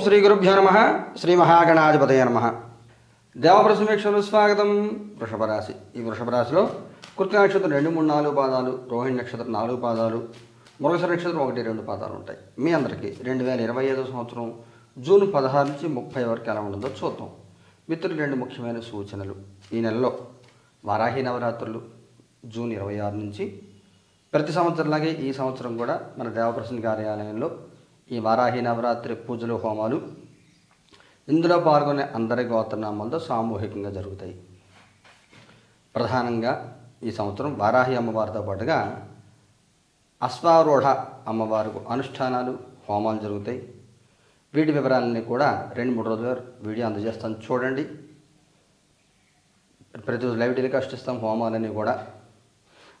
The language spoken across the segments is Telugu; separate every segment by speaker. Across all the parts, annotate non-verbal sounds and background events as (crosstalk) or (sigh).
Speaker 1: శ్రీ గురుభ్యో నమ. శ్రీ మహాగణాధిపతయ నమ. దేవప్రసమీక్షలు స్వాగతం. వృషభరాశి. ఈ వృషభరాశిలో కృత నక్షత్రం రెండు మూడు నాలుగు పాదాలు రోహిణి నక్షత్రం నాలుగు పాదాలు మృగశ నక్షత్రం ఒకటి రెండు పాదాలు ఉంటాయి. మీ అందరికీ రెండు వేల ఇరవై ఐదో సంవత్సరం జూన్ పదహారు నుంచి ముప్పై వరకు ఎలా ఉండదో చూద్దాం. మిత్రులు రెండు ముఖ్యమైన సూచనలు. ఈ నెలలో వారాహి నవరాత్రులు జూన్ ఇరవై ఆరు నుంచి ప్రతి సంవత్సరంలాగే ఈ సంవత్సరం కూడా మన దేవప్రసన్న కార్యాలయంలో ఈ వారాహి నవరాత్రి పూజలు హోమాలు ఇందులో పాల్గొనే అందరి గోత్రనామాలతో సామూహికంగా జరుగుతాయి. ప్రధానంగా ఈ సంవత్సరం వారాహి అమ్మవారితో పాటుగా అశ్వారూఢ అమ్మవారికి అనుష్ఠానాలు హోమాలు జరుగుతాయి. వీటి వివరాలన్నీ కూడా రెండు మూడు రోజులు వీడియో అందజేస్తాను. చూడండి. ప్రతిరోజు లైవ్ టెలికాస్ట్ ఇస్తాం హోమాలన్నీ కూడా.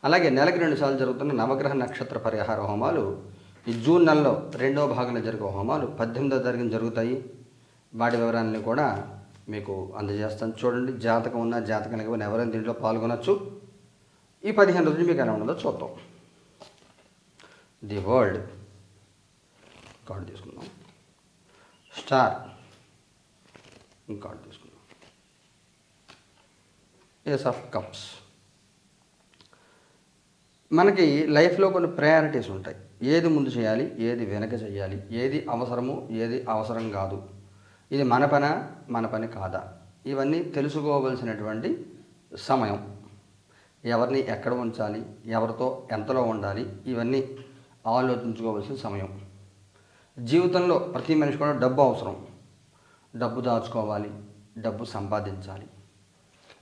Speaker 1: అలాగే నెలకి రెండు సార్లు జరుగుతున్న నవగ్రహ నక్షత్ర పరిహార హోమాలు ఈ జూన్ నెలలో రెండవ భాగంలో జరిగే హోమాలు పద్దెనిమిదో తారీఖున జరుగుతాయి. వాటి వివరాలని కూడా మీకు అందజేస్తాను. చూడండి జాతకం ఉన్న జాతకం లేకపోయినా ఎవరైనా దీంట్లో పాల్గొనొచ్చు. ఈ పదిహేను రోజులు మీకు ఎలా ఉండదో చూద్దాం. The world. కార్డు తీసుకుందాం. స్టార్. కార్డు తీసుకుందాం. Ace of cups. మనకి లైఫ్లో కొన్ని ప్రయారిటీస్ ఉంటాయి. ఏది ముందు చేయాలి ఏది వెనక చేయాలి ఏది అవసరము ఏది అవసరం కాదు. ఇది మన పన మన పని కాదా? ఇవన్నీ తెలుసుకోవలసినటువంటి సమయం. ఎవరిని ఎక్కడ ఉంచాలి ఎవరితో ఎంతలో ఉండాలి ఇవన్నీ ఆలోచించుకోవాల్సిన సమయం. జీవితంలో ప్రతి మనిషి కూడా డబ్బు అవసరం. డబ్బు దాచుకోవాలి డబ్బు సంపాదించాలి.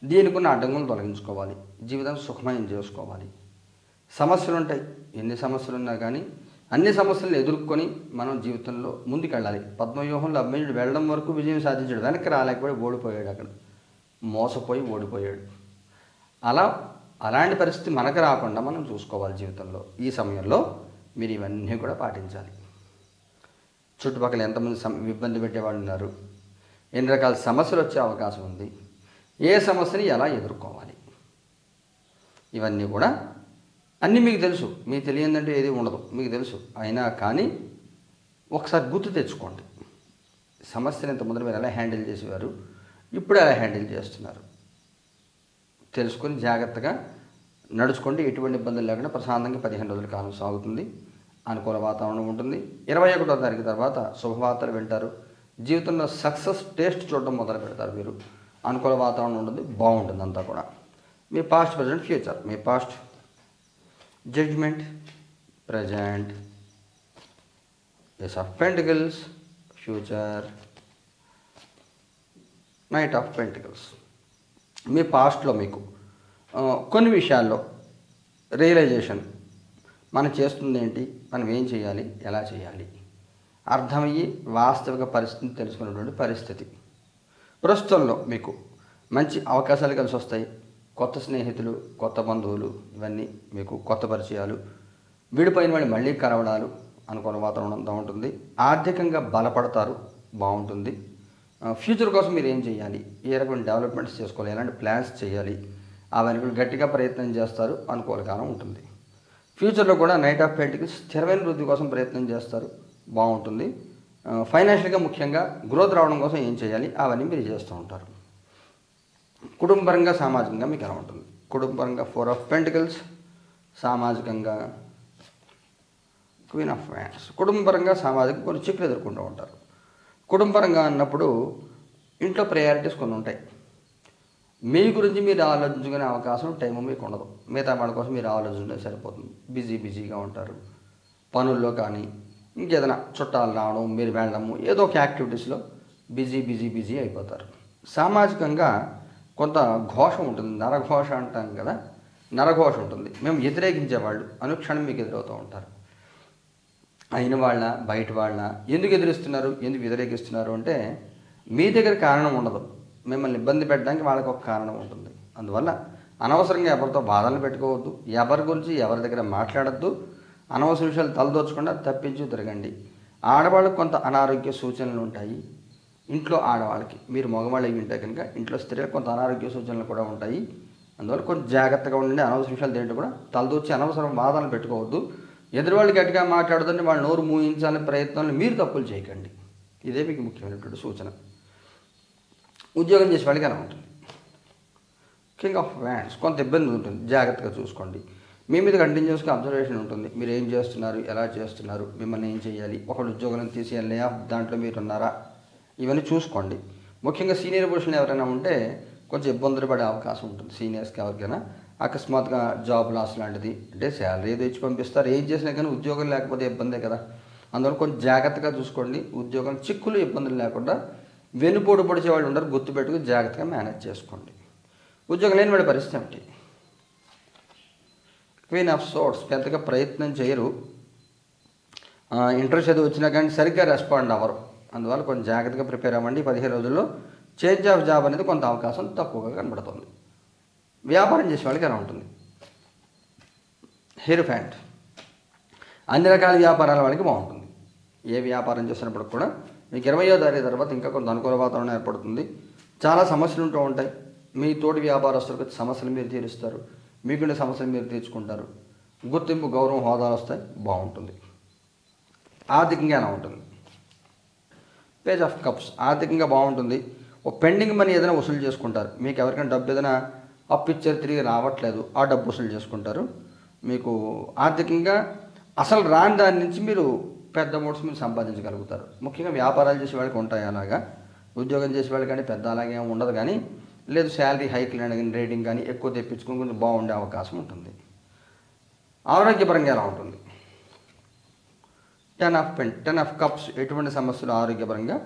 Speaker 1: దీనికున్న అడ్డంకులను తొలగించుకోవాలి. జీవితం సుఖమయం చేసుకోవాలి. సమస్యలు ఉంటాయి ఎన్ని సమస్యలు ఉన్నా కానీ అన్ని సమస్యలను ఎదుర్కొని మనం జీవితంలో ముందుకెళ్ళాలి. పద్మవ్యూహంలో అభిమన్యుడు వెళ్ళడం వరకు విజయం సాధించాడు. వెనక్కి రాలేకపోయి ఓడిపోయాడు అక్కడ. మోసపోయి ఓడిపోయాడు. అలా అలాంటి పరిస్థితి మనకు రాకుండా మనం చూసుకోవాలి జీవితంలో. ఈ సమయంలో మీరు ఇవన్నీ కూడా పాటించాలి. చుట్టుపక్కల ఎంతమంది సమ ఇబ్బంది పెట్టేవాళ్ళు ఉన్నారు. ఎన్ని రకాల సమస్యలు వచ్చే అవకాశం ఉంది. ఏ సమస్యని ఎలా ఎదుర్కోవాలి. ఇవన్నీ కూడా అన్నీ మీకు తెలుసు. మీకు తెలియదంటే ఏది ఉండదు. మీకు తెలుసు. అయినా కానీ ఒకసారి గుర్తు తెచ్చుకోండి. సమస్యను ఇంత ముందర మీరు ఎలా హ్యాండిల్ చేసేవారు? ఇప్పుడు ఎలా హ్యాండిల్ చేస్తున్నారు? తెలుసుకొని జాగ్రత్తగా నడుచుకోండి. ఎటువంటి ఇబ్బందులు లేకుండా ప్రశాంతంగా పదిహేను రోజుల కాలం సాగుతుంది. అనుకూల వాతావరణం ఉంటుంది. ఇరవై ఒకటో తారీఖు తర్వాత శుభవార్తలు వింటారు. జీవితంలో సక్సెస్ టేస్ట్ చూడడం మొదలు పెడతారు మీరు. అనుకూల వాతావరణం ఉంటుంది. బాగుంటుంది అంతా కూడా. మీ past present future. Me past judgement present ace of pentacles future knight of pentacles మీ పాస్ట్లో మీకు కొన్ని విషయాల్లో రియలైజేషన్ మనం చేస్తుంది ఏంటి? మనం ఏం చేయాలి? ఎలా చేయాలి? అర్థమయ్యి వాస్తవిక పరిస్థితిని తెలుసుకున్నటువంటి పరిస్థితి. ప్రస్తుతంలో మీకు మంచి అవకాశాలు కలిసి వస్తాయి. కొత్త స్నేహితులు కొత్త బంధువులు ఇవన్నీ మీకు కొత్త పరిచయాలు. విడిపోయిన వాళ్ళు మళ్ళీ కలవడాలు అనుకున్న వాతావరణం ఉంటుంది. ఆర్థికంగా బలపడతారు బాగుంటుంది. ఫ్యూచర్ కోసం మీరు ఏం చేయాలి? ఏ రకమైన డెవలప్మెంట్స్ చేసుకోవాలి? ఎలాంటి ప్లాన్స్ చేయాలి? అవన్నీ కూడా గట్టిగా ప్రయత్నం చేస్తారు అనుకూల కాలం ఉంటుంది. ఫ్యూచర్లో కూడా నైట్ ఆఫ్ పెయింట్కి స్థిరమైన వృద్ధి కోసం ప్రయత్నం చేస్తారు బాగుంటుంది. ఫైనాన్షియల్గా ముఖ్యంగా గ్రోత్ రావడం కోసం ఏం చేయాలి? అవన్నీ మీరు చేస్తూ ఉంటారు. కుటుంబరంగా సామాజికంగా మీకు ఎలా ఉంటుంది? కుటుంబరంగా ఫోర్ ఆఫ్ పెంటికల్స్ సామాజికంగా క్వీన్ ఆఫ్ ఫ్యాన్స్ కుటుంబపరంగా సామాజిక కొన్ని చిక్కులు ఎదుర్కొంటూ ఉంటారు. కుటుంబపరంగా అన్నప్పుడు ఇంట్లో ప్రయారిటీస్ కొన్ని ఉంటాయి. మీ గురించి మీరు ఆలోచించుకునే అవకాశం టైం మీకు ఉండదు. మిగతా వాళ్ళ కోసం మీరు ఆలోచించడం సరిపోతుంది. బిజీ బిజీగా ఉంటారు. పనుల్లో కానీ ఇంకేదైనా చుట్టాలు రావడం మీరు వెళ్ళడము ఏదో ఒక యాక్టివిటీస్లో బిజీ బిజీ బిజీ అయిపోతారు. సామాజికంగా కొంత ఘోషం ఉంటుంది. నరఘోష అంటాం కదా నరఘోష ఉంటుంది. మేము వ్యతిరేకించే వాళ్ళు అనుక్షణం మీకు ఎదురవుతూ ఉంటారు. అయిన వాళ్ళ బయట వాళ్ళ ఎందుకు ఎదురిస్తున్నారు ఎందుకు వ్యతిరేకిస్తున్నారు అంటే మీ దగ్గర కారణం ఉండదు. మిమ్మల్ని ఇబ్బంది పెట్టడానికి వాళ్ళకి ఒక కారణం ఉంటుంది. అందువల్ల అనవసరంగా ఎవరితో బాధలు పెట్టుకోవద్దు. ఎవరి గురించి ఎవరి దగ్గర మాట్లాడద్దు. అనవసర విషయాలు తలదోచకుండా తప్పించి తిరగండి. ఆడవాళ్ళకు కొంత అనారోగ్య సూచనలు ఉంటాయి. ఇంట్లో ఆడవాళ్ళకి మీరు మగవాళ్ళు అయి ఉంటే కనుక ఇంట్లో స్త్రీలకు కొంత అనారోగ్య సూచనలు కూడా ఉంటాయి. అందువల్ల కొంచెం జాగ్రత్తగా ఉండండి అనవసర విషయాలు దేంట్లో కూడా తలదూర్చి అనవసరం వాదనలు పెట్టుకోవద్దు. ఎదురువాళ్ళు గట్టిగా మాట్లాడుతుంటే వాళ్ళు నోరు మూయించాలనే ప్రయత్నాలు మీరు తప్పులు చేయకండి. ఇదే మీకు ముఖ్యమైనటువంటి సూచన. ఉద్యోగం చేసే వాళ్ళకి ఎలా ఉంటుంది? కింగ్ ఆఫ్ వ్యాండ్స్ కొంత ఇబ్బంది ఉంటుంది. జాగ్రత్తగా చూసుకోండి. మీ మీద కంటిన్యూస్గా అబ్జర్వేషన్ ఉంటుంది. మీరు ఏం చేస్తున్నారు? ఎలా చేస్తున్నారు? మిమ్మల్ని ఏం చేయాలి? ఒకళ్ళు ఉద్యోగం తీసి లే ఆఫ్ దాంట్లో మీరు ఉన్నారా ఇవన్నీ చూసుకోండి. ముఖ్యంగా సీనియర్ పొజిషన్ ఎవరైనా ఉంటే కొంచెం ఇబ్బందులు పడే అవకాశం ఉంటుంది. సీనియర్స్కి ఎవరికైనా అకస్మాత్తుగా జాబ్ లాస్ లాంటిది అంటే శాలరీ ఏదో ఇచ్చి పంపిస్తారు. ఏం చేసినా కానీ ఉద్యోగం లేకపోతే ఇబ్బందే కదా. అందువల్ల కొంచెం జాగ్రత్తగా చూసుకోండి. ఉద్యోగం చిక్కులు ఇబ్బందులు లేకుండా వెనుపోటు పొడిచే వాళ్ళు ఉండరు. గుర్తుపెట్టుకుని జాగ్రత్తగా మేనేజ్ చేసుకోండి. ఉద్యోగం లేని వాడి పరిస్థితి ఏమిటి? క్వీన్ ఆఫ్ సోర్స్ పెద్దగా ప్రయత్నం చేయరు. ఇంటర్ చదివి వచ్చినా కానీ సరిగ్గా రెస్పాండ్ అవ్వరు. అందువల్ల కొంచెం జాగ్రత్తగా ప్రిపేర్ అవ్వండి. పదిహేను రోజుల్లో చేంజ్ ఆఫ్ జాబ్ అనేది కొంత అవకాశం తక్కువగా కనబడుతుంది. వ్యాపారం చేసే వాళ్ళకి ఎలా ఉంటుంది? హెయిర్ ఫ్యాంట్ అన్ని రకాల వ్యాపారాల వాళ్ళకి బాగుంటుంది. ఏ వ్యాపారం చేసినప్పుడు కూడా మీకు ఇరవయో తారీఖు తర్వాత ఇంకా కొంత అనుకూల వాతావరణం ఏర్పడుతుంది. చాలా సమస్యలు ఉంటూ ఉంటాయి. మీ తోటి వ్యాపారస్తులకు సమస్యలు మీరు తీరుస్తారు. మీకుండే సమస్యలు మీరు తీర్చుకుంటారు. గుర్తింపు గౌరవం హోదాలు వస్తాయి. బాగుంటుంది. ఆర్థికంగా ఎలా ఉంటుంది? పేజ్ ఆఫ్ కప్స్ ఆర్థికంగా బాగుంటుంది. ఓ పెండింగ్ మనీ ఏదైనా వసూలు చేసుకుంటారు. మీకు ఎవరికైనా డబ్బు ఏదైనా అప్పు ఇచ్చారు తిరిగి రావట్లేదు ఆ డబ్బు వసూలు చేసుకుంటారు. మీకు ఆర్థికంగా అసలు రాని దాని నుంచి మీరు పెద్ద అమౌంట్స్ మీరు సంపాదించగలుగుతారు. ముఖ్యంగా వ్యాపారాలు చేసే వాళ్ళకి ఉంటాయి అలాగా. ఉద్యోగం చేసే వాళ్ళకి కానీ పెద్ద అలాగే ఉండదు కానీ లేదు శాలరీ హైక్ కానీ రేటింగ్ కానీ ఎక్కువ తెప్పించుకుని కొంచెం బాగుండే అవకాశం ఉంటుంది. ఆరోగ్యపరంగా ఎలా ఉంటుంది? Ten of pen ten of cups ఎటువంటి సమస్యలు ఆరోగ్యపరంగా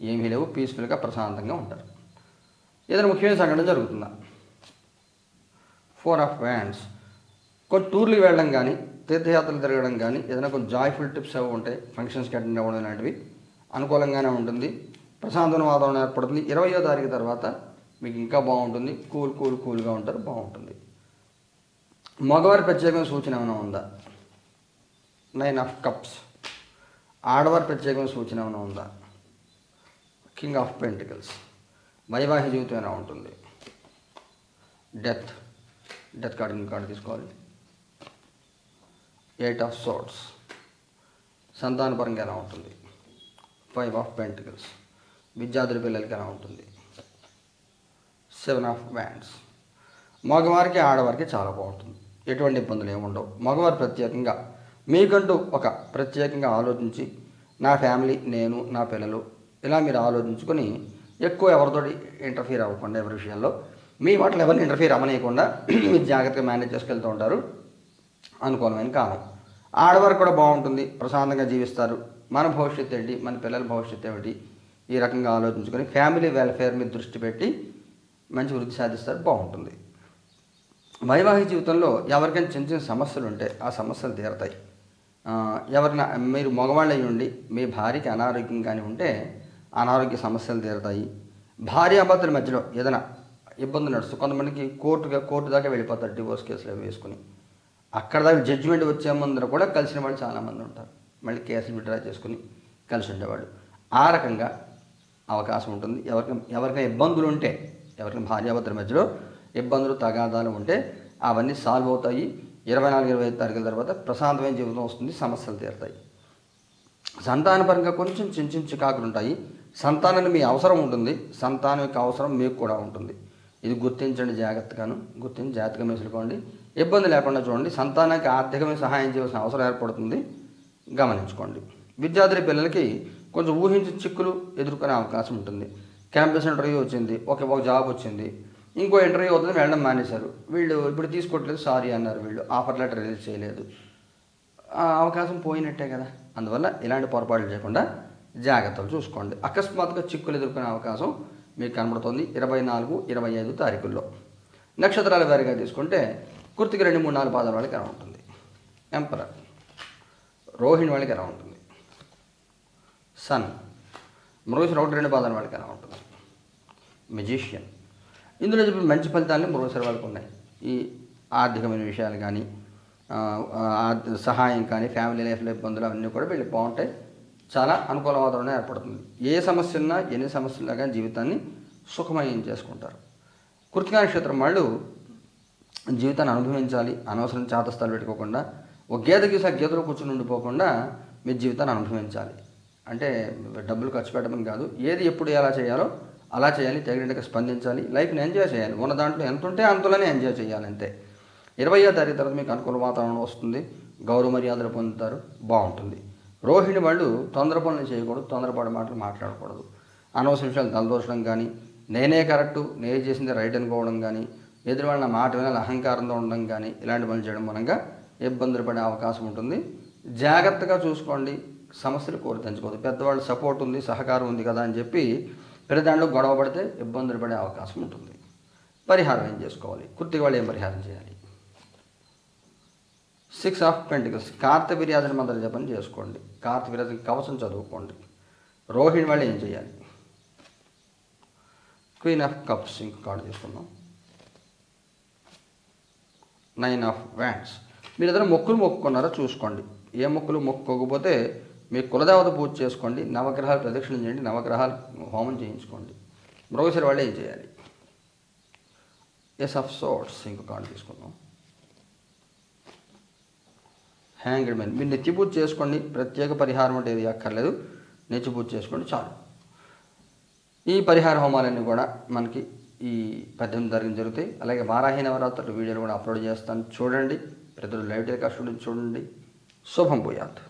Speaker 1: ఏమీ లేవు పీస్ఫుల్గా ప్రశాంతంగా ఉంటారు. ఏదైనా ముఖ్యమైన సంఘటన జరుగుతుందా? ఫోర్ ఆఫ్ వ్యాండ్స్ కొన్ని టూర్లు వెళ్ళడం కానీ తీర్థయాత్రలు తిరగడం కానీ ఏదైనా కొన్ని జాయ్ఫుల్ టిప్స్ అవి ఉంటాయి ఫంక్షన్స్కి అటెండ్ అవ్వడం లాంటివి అనుకూలంగానే ఉంటుంది ప్రశాంతమైన వాతావరణం ఏర్పడుతుంది. ఇరవయో తారీఖు తర్వాత మీకు ఇంకా బాగుంటుంది కూల్ కూల్ కూల్గా ఉంటారు బాగుంటుంది. మగవారి ప్రత్యేకమైన సూచన ఏమైనా ఉందా? నైన్ ఆఫ్ కప్స్ ఆడవారి ప్రత్యేకమైన సూచన ఏమైనా ఉందా? కింగ్ ఆఫ్ పెంటికల్స్ వైవాహిక జీవితం ఎలా ఉంటుంది? డెత్ డెత్ కార్డు కార్డు తీసుకోవాలి. ఎయిట్ ఆఫ్ సోట్స్ సంతానపరంగా ఎలా ఉంటుంది? ఫైవ్ ఆఫ్ పెంటికల్స్ విద్యార్థుల పిల్లలకి ఎలా ఉంటుంది? సెవెన్ ఆఫ్ వ్యాండ్స్ మగవారికి ఆడవారికి చాలా బాగుంటుంది. ఎటువంటి ఇబ్బందులు ఏముండవు మగవారు ప్రత్యేకంగా మీకంటూ ఒక ప్రత్యేకంగా ఆలోచించి నా ఫ్యామిలీ నేను నా పిల్లలు ఇలా మీరు ఆలోచించుకొని ఎక్కువ ఎవరితోటి ఇంటర్ఫీర్ అవ్వకుండా ఎవరి విషయాల్లో మీ వాటిలో ఎవరిని ఇంటర్ఫీర్ అవ్వనీయకుండా (clears throat) మీరు జాగ్రత్తగా మేనేజ్ చేసుకెళ్తూ ఉంటారు. అనుకూలమైన కాలం. ఆడవారు కూడా బాగుంటుంది ప్రశాంతంగా జీవిస్తారు. మన భవిష్యత్తు ఏంటి? మన పిల్లల భవిష్యత్తు ఏమిటి? ఈ రకంగా ఆలోచించుకొని ఫ్యామిలీ వెల్ఫేర్ మీద దృష్టి పెట్టి మంచి వృద్ధి సాధిస్తారు బాగుంటుంది. వైవాహిక జీవితంలో ఎవరికైనా చిన్న చిన్న సమస్యలు ఉంటే ఆ సమస్యలు తీరతాయి. ఎవరిన మీరు మగవాళ్ళు అయి ఉండి మీ భార్యకి అనారోగ్యం కానీ ఉంటే అనారోగ్య సమస్యలు తీరుతాయి. భార్యాభర్తల మధ్యలో ఏదైనా ఇబ్బంది నడుస్తుంది కొంతమందికి కోర్టుగా కోర్టు దాకా వెళ్ళిపోతారు డివోర్స్ కేసులు అవి వేసుకుని. అక్కడ దాకా జడ్జిమెంట్ వచ్చే ముందర కూడా కలిసిన వాళ్ళు చాలామంది ఉంటారు. మళ్ళీ కేసులు విడ్రా చేసుకుని కలిసి ఉండేవాళ్ళు. ఆ రకంగా అవకాశం ఉంటుంది. ఎవరికి ఎవరికైనా ఇబ్బందులు ఉంటే ఎవరికైనా భార్యాభర్తల మధ్యలో ఇబ్బందులు తగాదాలు ఉంటే అవన్నీ సాల్వ్ అవుతాయి. ఇరవై నాలుగు ఇరవై ఐదు తారీఖుల తర్వాత ప్రశాంతమైన జీవితం వస్తుంది సమస్యలు తీరుతాయి. సంతానపరంగా కొంచెం చిన్న చిన్న చికాకులు ఉంటాయి. సంతానాన్ని మీ అవసరం ఉంటుంది. సంతానం యొక్క అవసరం మీకు కూడా ఉంటుంది. ఇది గుర్తించండి జాగ్రత్తగాను. గుర్తించి జాగ్రత్తగా మెసులుకోండి ఇబ్బంది లేకుండా చూడండి. సంతానానికి ఆర్థికమైన సహాయం చేయాల్సిన అవసరం ఏర్పడుతుంది. గమనించుకోండి. విద్యార్థుల పిల్లలకి కొంచెం ఊహించి చిక్కులు ఎదుర్కొనే అవకాశం ఉంటుంది. క్యాంపస్ ఇంటర్వ్యూ వచ్చింది. ఒక ఒక జాబ్ వచ్చింది. ఇంకో ఇంటర్వ్యూ అవుతుంది వెళ్ళడం మానేశారు. వీళ్ళు ఇప్పుడు తీసుకోవట్లేదు సారీ అన్నారు వీళ్ళు. ఆఫర్ లెటర్ రిలీజ్ చేయలేదు. అవకాశం పోయినట్టే కదా. అందువల్ల ఇలాంటి పొరపాట్లు చేయకుండా జాగ్రత్తలు చూసుకోండి. అకస్మాత్తుగా చిక్కులు ఎదుర్కొనే అవకాశం మీకు కనబడుతుంది ఇరవై నాలుగు ఇరవై ఐదు తారీఖుల్లో. నక్షత్రాల వారిగా తీసుకుంటే కుర్తికి రెండు మూడు నాలుగు పాదాల వాళ్ళకి ఎలా ఉంటుంది. ఎంపరర్ రోహిణి వాళ్ళకి ఎలా ఉంటుంది. సన్ మృగశిర ఒకటి రెండు పాదాల వాళ్ళకి ఎలా ఉంటుంది. మెజిషియన్ ఇందులో చెప్పిన మంచి ఫలితాలు మరోసారి వాళ్ళకు ఉన్నాయి. ఈ ఆర్థికమైన విషయాలు కానీ సహాయం కానీ ఫ్యామిలీ లైఫ్లో ఇబ్బందులు అవన్నీ కూడా వీళ్ళకి బాగుంటాయి. చాలా అనుకూల వాతావరణం ఏర్పడుతుంది. ఏ సమస్య ఉన్నా ఎన్ని సమస్యలు కానీ జీవితాన్ని సుఖమయం చేసుకుంటారు. కృతికా నక్షత్రం వాళ్ళు జీవితాన్ని అనుభవించాలి. అనవసరం చాతస్థాలు పెట్టుకోకుండా ఒక గీత గీసా గీతలో కూర్చుని ఉండిపోకుండా మీ జీవితాన్ని అనుభవించాలి. అంటే డబ్బులు ఖర్చు పెట్టడం కాదు. ఏది ఎప్పుడు ఎలా చేయాలో అలా చేయాలి తగినట్టుగా స్పందించాలి. లైఫ్ని ఎంజాయ్ చేయాలి. ఉన్న దాంట్లో ఎంత ఉంటే అంతలోనే ఎంజాయ్ చేయాలి అంతే ఇరవయో తారీఖు తర్వాత మీకు అనుకూల వాతావరణం వస్తుంది. గౌరవ మర్యాదలు పొందుతారు. బాగుంటుంది. రోహిణి వాళ్ళు తొందర పనులు చేయకూడదు తొందరపాటు మాటలు మాట్లాడకూడదు. అనవసర విషయాలు తలదోచడం కానీ నేనే కరెక్టు నేను చేసింది రైట్ అనుకోవడం కానీ ఎదురు వాళ్ళ మాట వినాలి అహంకారంతో ఉండడం కానీ ఇలాంటి పనులు చేయడం మూలంగా ఇబ్బందులు పడే అవకాశం ఉంటుంది. జాగ్రత్తగా చూసుకోండి. సమస్యలు కోరి తెంచుకోవద్దు పెద్దవాళ్ళ సపోర్ట్ ఉంది సహకారం ఉంది కదా అని చెప్పి ప్రతి దాంట్లో గొడవ పడితే ఇబ్బందులు పడే అవకాశం ఉంటుంది. పరిహారం ఏం చేసుకోవాలి? కుర్తికి వాళ్ళు ఏం పరిహారం చేయాలి? సిక్స్ ఆఫ్ పెంటికల్స్ కార్త విర్యాజన మంత్రం జపం చేసుకోండి. కార్త విర్యాజన కవచం చదువుకోండి. రోహిణి వాళ్ళు ఏం చేయాలి? క్వీన్ ఆఫ్ కప్స్ ఇంక కార్డు తీసుకుందాం. నైన్ ఆఫ్ వ్యాండ్స్ మీరు ఏదైనా మొక్కులు మొక్కుకున్నారో? చూసుకోండి. ఏ మొక్కులు మొక్కుకోకపోతే మీరు కులదేవత పూజ చేసుకోండి నవగ్రహాలు ప్రదక్షిణం చేయండి నవగ్రహాలు హోమం చేయించుకోండి. మృగశిర వాళ్ళు ఏం చేయాలి? ఎస్ ఆఫ్ సోట్స్ ఇంకో కార్డు తీసుకుందాం. హ్యాంగ్డ్ మెన్ మీరు నిత్య పూజ చేసుకోండి ప్రత్యేక పరిహారం అంటే ఏది అక్కర్లేదు. నిత్య పూజ చేసుకోండి చాలు. ఈ పరిహార హోమాలన్నీ కూడా మనకి ఈ పద్దెనిమిది తారీఖున జరుగుతాయి. అలాగే వారాహి నవరాత్రులు వీడియోలు కూడా అప్లోడ్ చేస్తాను. చూడండి ప్రజలు లైవ్ టెలికాస్ట్ చూడండి శుభం పోయాత్